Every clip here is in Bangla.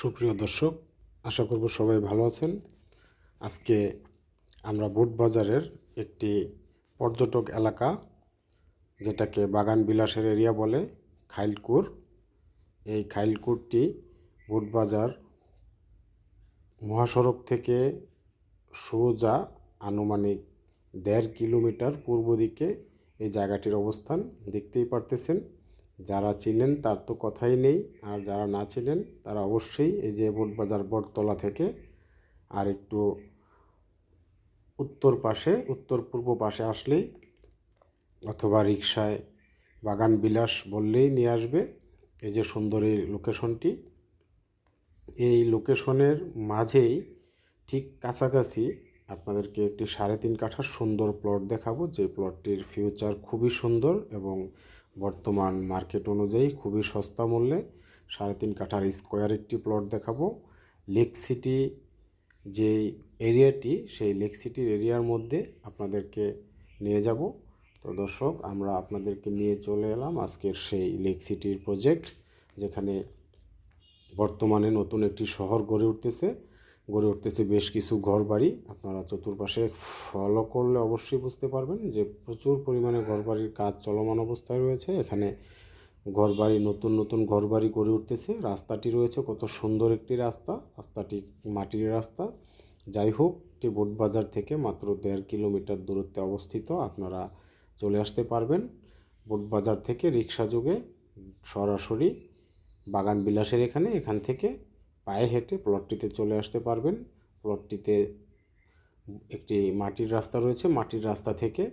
সুপ্রিয় দর্শক, আশা করব সবাই ভালো আছেন। আজকে আমরা বুট বাজারের একটি পর্যটক এলাকা, যেটাকে বাগান বিলাসের এরিয়া বলে, খাইলকুর। এই খাইলকুরটি বুট বাজার মহাসড়ক থেকে সোজা আনুমানিক দেড় কিলোমিটার পূর্ব দিকে এই জায়গাটির অবস্থান, দেখতেই পারতেছেন। যারা চিনেন তার তো কথাই নেই, আর যারা না চিনেন তারা অবশ্যই এই যে বোটবাজার বটতলা থেকে আর একটু উত্তর পাশে, উত্তর পূর্ব পাশে আসলেই অথবা রিক্সায় বাগান বিলাস বললেই নিয়ে আসবে এই যে সুন্দর এই লোকেশনটি। এই লোকেশনের মাঝেই ঠিক কাছাকাছি আপনাদেরকে একটি সাড়ে তিন কাঠার সুন্দর প্লট দেখাবো। যে প্লটটির ফিউচার খুবই সুন্দর এবং বর্তমান মার্কেট অনুযায়ী খুবই সস্তা মূল্যে সাড়ে তিন কাঠার স্কোয়ার একটি প্লট দেখাবো। লেক সিটি যে এরিয়াটি সেই লেক সিটির এরিয়ার মধ্যে আপনাদেরকে নিয়ে যাব। তো দর্শক, আমরা আপনাদেরকে নিয়ে চলে এলাম আজকের সেই লেক সিটির প্রজেক্ট যেখানে বর্তমানে নতুন একটি শহর গড়ে উঠতেছে। গড়ে উঠতেছে বেশ কিছু ঘর বাড়ি আপনারা চতুর্পাশে ফলো করলে অবশ্যই বুঝতে পারবেন যে প্রচুর পরিমাণে ঘর বাড়ির কাজ চলমান অবস্থায় রয়েছে। এখানে ঘর বাড়ি নতুন নতুন ঘর বাড়ি গড়ে উঠতেছে। রাস্তাটি রয়েছে কত সুন্দর একটি রাস্তা। রাস্তাটি মাটির রাস্তা। যাই হোক, এটি বোটবাজার থেকে মাত্র দেড় কিলোমিটার দূরত্বে অবস্থিত। আপনারা চলে আসতে পারবেন বোটবাজার থেকে রিক্সা যোগে সরাসরি বাগান বিলাসের এখানে। এখান থেকে পায়ে হেঁটে প্লটটিতে চলে আসতে পারবেন। প্লটটিতে একটি মাটির রাস্তা রয়েছে। মাটির রাস্তা থেকে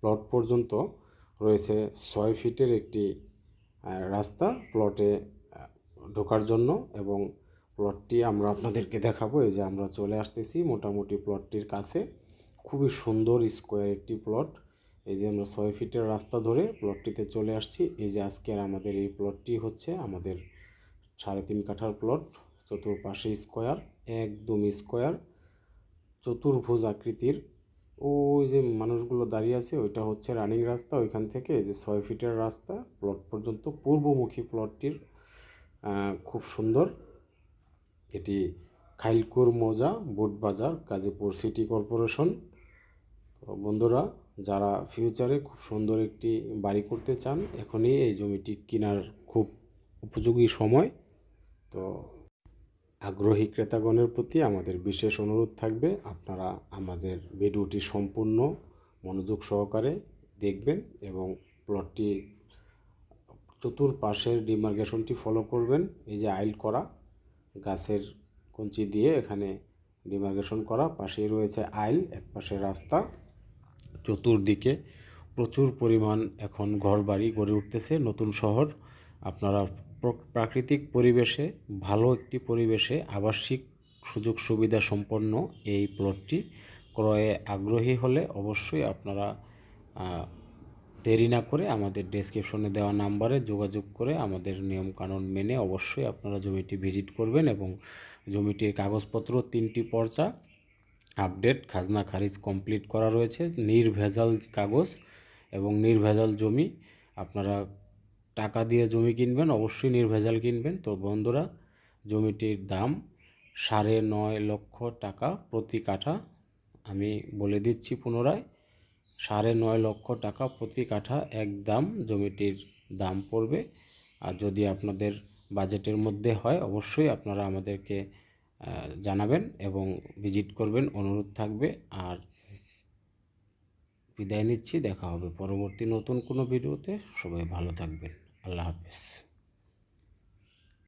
প্লট পর্যন্ত রয়েছে ছয় ফিটের একটি রাস্তা প্লটে ঢোকার জন্য এবং প্লটটি আমরা আপনাদেরকে দেখাবো। এই যে আমরা চলে আসতেছি মোটামুটি প্লটটির কাছে। খুবই সুন্দর স্কোয়ার একটি প্লট। এই যে আমরা ছয় ফিটের রাস্তা ধরে প্লটটিতে চলে আসছি। এই যে আজকের আমাদের এই প্লটটি হচ্ছে আমাদের সাড়ে তিন কাঠার প্লট চতুর্পাশে স্কোয়ার একদম স্কোয়ার চতুর্ভুজ আকৃতির। ওই যে মানুষগুলো দাঁড়িয়ে আছে, ওইটা হচ্ছে রানিং রাস্তা, ওইখান থেকে যে ছয় ফিটের রাস্তা প্লট পর্যন্ত পূর্বমুখী প্লটটির খুব সুন্দর। এটি খাইলকুর মোজা বোটবাজার গাজীপুর সিটি কর্পোরেশন। তো বন্ধুরা, যারা ফিউচারে খুব সুন্দর একটি বাড়ি করতে চান, এখনই এই জমিটি কেনার খুব উপযোগী সময়। তো আগ্রহী ক্রেতাগণের প্রতি আমাদের বিশেষ অনুরোধ থাকবে। আপনারা আমাদের ভিডিওটি সম্পূর্ণ মনোযোগ সহকারে দেখবেন এবং প্লটটি চতুর্পাশের ডিমার্গেশনটি ফলো করবেন। এই যে আইল করা, গাছের কঞ্চি দিয়ে এখানে ডিমার্গেশন করা, পাশেই রয়েছে আইল, এক পাশে রাস্তা। চতুর্দিকে প্রচুর পরিমাণ এখন ঘর বাড়ি গড়ে উঠতেছে নতুন শহর। আপনারা প্রাকৃতিক পরিবেশে, ভালো একটি পরিবেশে আবাসিক সুযোগ সুবিধা সম্পন্ন এই প্লটটি ক্রয়ে আগ্রহী হলে অবশ্যই আপনারা দেরি না করে আমাদের ডেসক্রিপশনে দেওয়া নাম্বারে যোগাযোগ করে আমাদের নিয়মকানুন মেনে অবশ্যই আপনারা জমিটি ভিজিট করবেন এবং জমিটির কাগজপত্র, তিনটি পর্চা, আপডেট, খাজনা খারিজ কমপ্লিট করা রয়েছে, নির্ভেজাল কাগজ এবং নির্ভেজাল জমি আপনারা টাকা দিয়ে জমি কিনবেন, অবশ্যই নির্ভেজাল কিনবেন। তো বন্ধুরা, জমিটির দাম সাড়ে নয় লক্ষ টাকা প্রতি কাঠা। আমি বলে দিচ্ছি পুনরায়, সাড়ে নয় লক্ষ টাকা প্রতি কাঠা এক দাম জমিটির দাম পড়বে। আর যদি আপনাদের বাজেটের মধ্যে হয়, অবশ্যই আপনারা আমাদেরকে জানাবেন এবং ভিজিট করবেন, অনুরোধ থাকবে। আর বিদায় নিচ্ছি, দেখা হবে পরবর্তী নতুন কোনো ভিডিওতে। সবাই ভালো থাকবেন। আল্লাহ হাফেজ।